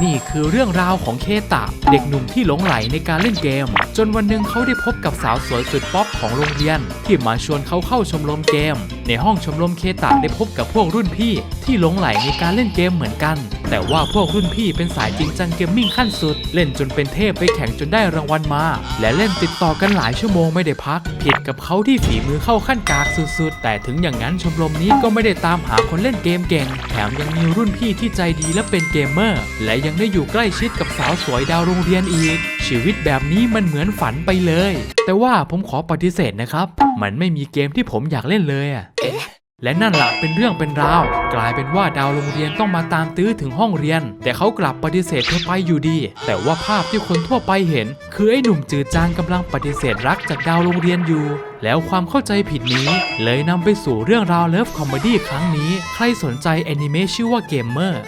นี่คือเรื่องราวของเคตะ เด็กหนุ่มที่หลงไหลในการเล่นเกม จนวันหนึ่งเขาได้พบกับสาวสวยสุดป๊อปของโรงเรียน ที่มาชวนเขาเข้าชมรมเกมในห้องชมรมเคตะได้พบกับพวกรุ่นพี่ ที่หลงไหลในการเล่นเกมเหมือนกัน แต่ว่าพวกรุ่นพี่เป็นสายจริงจังเกมมิ่งขั้นสุด เล่นจนเป็นเทพไปแข่งจนได้รางวัลมา และเล่นติดต่อกันหลายชั่วโมงไม่ได้พัก ผิดกับเขาที่ฝีมือเข้าขั้นกากสุดๆ แต่ถึงอย่างนั้นชมรมนี้ก็ไม่ได้ตามหาคนเล่นเกมเก่ง แถมยังมีรุ่นพี่ที่ใจดีและเป็นเกมเมอร์ และยังได้อยู่ใกล้ชิดกับสาวสวยดาวโรงเรียนอีก ชีวิตแบบนี้มันเหมือนฝันไปเลย แต่ว่าผมขอปฏิเสธนะครับ มันไม่มีเกมที่ผมอยากเล่นเลยอะและนั่นละเป็นเรื่องเป็นราว กลายเป็นว่าดาวโรงเรียนต้องมาตามตื้อถึงห้องเรียน แต่เขากลับปฏิเสธเธอไปอยู่ดี แต่ว่าภาพที่คนทั่วไปเห็น คือไอ้หนุ่มจืดจางกำลังปฏิเสธรักจากดาวโรงเรียนอยู่ แล้วความเข้าใจผิดนี้ เลยนำไปสู่เรื่องราวเลิฟคอมเมดี้ครั้งนี้ ใครสนใจแอนิเมะชื่อว่าเกมเมอร์